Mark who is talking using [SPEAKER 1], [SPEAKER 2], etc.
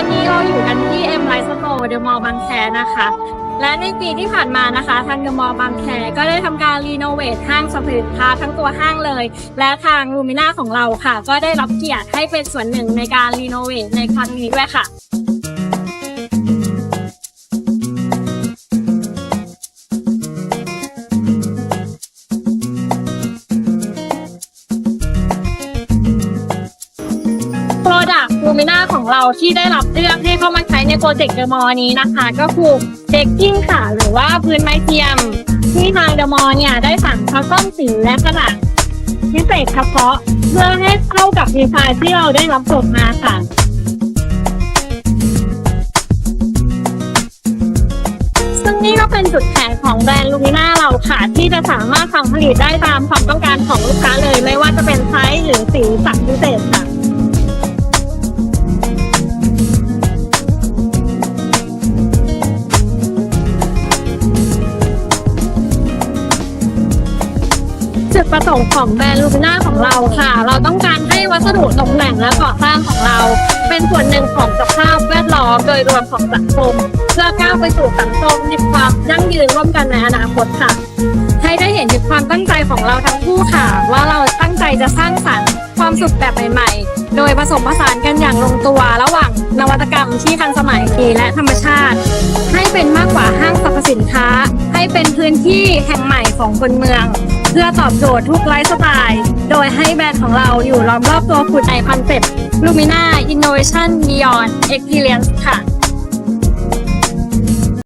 [SPEAKER 1] วันนี้เราอยู่กันที่ M Light Store The Mall บางแคนะคะ และในปีที่ผ่านมานะคะ ทางเดอะมอลล์บางแคก็ได้ทำการรีโนเวทห้างสรรพสินค้าทั้งตัวห้างเลย และทางลูมิน่าของเราค่ะ ก็ได้รับเกียรติให้เป็นส่วนหนึ่งในการรีโนเวทในครั้งนี้ด้วยค่ะ ปรดักต์ลูมิน่าของเราที่ได้รับเลือกให้เข้ามาใช้ในโปรเจกต์เดอะมอนี้นะคะ ก็คือเด็กกิ้งค่ะ หรือว่าพื้นไม้เทียม ที่ทางเดอะมอเนี่ยได้สั่งคัสตอมสีและกระดาษพิเศษเฉพาะเพื่อให้เข้ากับดีไซน์ที่เราได้รับจดมาค่ะซึ่งนี่ก็เป็นจุดแข็งของแบรนด์ลูมิน่าเราค่ะ ที่จะสามารถสั่งผลิตได้ตามความต้องการของลูกค้าเลย ไม่ว่าจะเป็นไซส์หรือสีสันพิเศษค่ะ จุดประสงค์ของแบรนด์ลูมิน่าของเราค่ะ เราต้องการให้วัสดุตกแต่งและก่อสร้างของเรา เป็นส่วนหนึ่งของสภาพแวดล้อมโดยรวมของสังคมเพื่อก้าวไปสู่สังคมมีความยั่งยืนร่วมกันในอนาคตค่ะ ให้ได้เห็นถึงความตั้งใจของเราทั้งคู่ค่ะ ว่าเราตั้งใจจะสร้างสรรค์ความสุขแบบใหม่ ๆ โดยผสมผสานกันอย่างลงตัวระหว่างนวัตกรรมที่ทันสมัยและธรรมชาติ ให้เป็นมากกว่าห้างสรรพสินค้า ให้เป็นพื้นที่แห่งใหม่ของคนเมือง เพื่อตอบโจทย์ทุกไลฟ์สไตล์ โดยให้แบรนด์ของเราอยู่ล้อมรอบตัวคุณในคอนเซ็ปต์ Lumina Innovation Beyond Experience ค่ะ